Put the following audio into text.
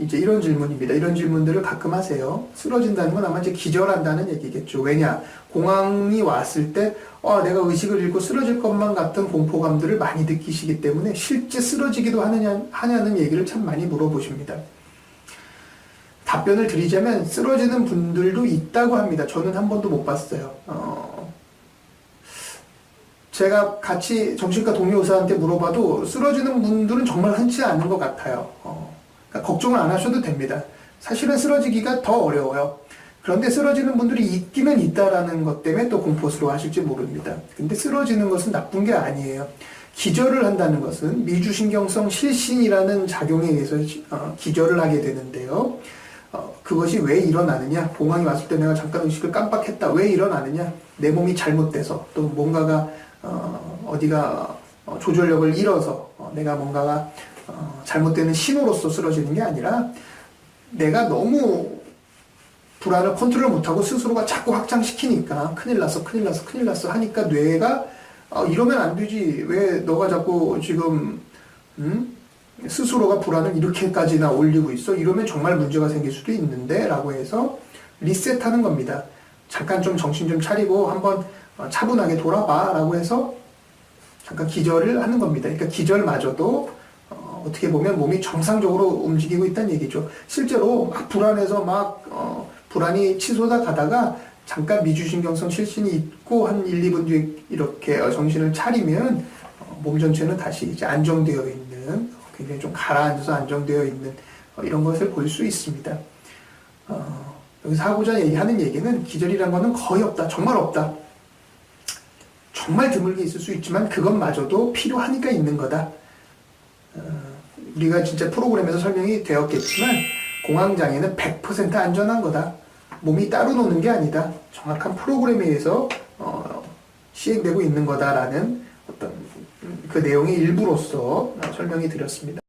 이제 이런 질문입니다. 이런 질문들을 가끔 하세요. 쓰러진다는 건 아마 이제 기절한다는 얘기겠죠. 왜냐? 공황이 왔을 때, 어, 내가 의식을 잃고 쓰러질 것만 같은 공포감들을 많이 느끼시기 때문에 실제 쓰러지기도 하느냐, 하냐는 얘기를 참 많이 물어보십니다. 답변을 드리자면 쓰러지는 분들도 있다고 합니다. 저는 한 번도 못 봤어요. 어, 제가 같이 정신과 동료 의사한테 물어봐도 쓰러지는 분들은 정말 흔치 않은 것 같아요. 어, 그러니까 걱정을 안 하셔도 됩니다. 사실은 쓰러지기가 더 어려워요. 그런데 쓰러지는 분들이 있기는 있다라는 것 때문에 또 공포스러워 하실지 모릅니다. 근데 쓰러지는 것은 나쁜 게 아니에요. 기절을 한다는 것은 미주신경성 실신이라는 작용에 의해서 어, 기절을 하게 되는데요. 어, 그것이 왜 일어나느냐? 공황이 왔을 때 내가 잠깐 의식을 깜빡했다. 왜 일어나느냐? 내 몸이 잘못돼서 또 뭔가가 어, 어디가 어, 조절력을 잃어서 어, 내가 뭔가가 어, 잘못되는 신호로서 쓰러지는 게 아니라 내가 너무 불안을 컨트롤 못하고 스스로가 자꾸 확장시키니까 큰일 났어, 큰일 났어, 큰일 났어 하니까 뇌가 어, 이러면 안 되지. 왜 너가 자꾸 지금 음? 스스로가 불안을 이렇게까지나 올리고 있어? 이러면 정말 문제가 생길 수도 있는데 라고 해서 리셋하는 겁니다. 잠깐 좀 정신 좀 차리고 한번 어, 차분하게 돌아봐 라고 해서 잠깐 기절을 하는 겁니다. 그러니까 기절마저도 어, 어떻게 보면 몸이 정상적으로 움직이고 있다는 얘기죠. 실제로 막 불안해서 막 어, 불안이 치솟아 가다가 잠깐 미주신경성 실신이 있고 한 1, 2분 뒤에 이렇게 어, 정신을 차리면 어, 몸 전체는 다시 이제 안정되어 있는 어, 굉장히 좀 가라앉아서 안정되어 있는 어, 이런 것을 볼 수 있습니다. 어, 여기서 하고자 얘기하는 얘기는 기절이란 거는 거의 없다. 정말 없다. 정말 드물게 있을 수 있지만 그것마저도 필요하니까 있는 거다. 어, 우리가 진짜 프로그램에서 설명이 되었겠지만 공황장애는 100% 안전한 거다. 몸이 따로 노는 게 아니다. 정확한 프로그램에 의해서 어, 시행되고 있는 거다라는 어떤 그 내용의 일부로서 설명이 드렸습니다.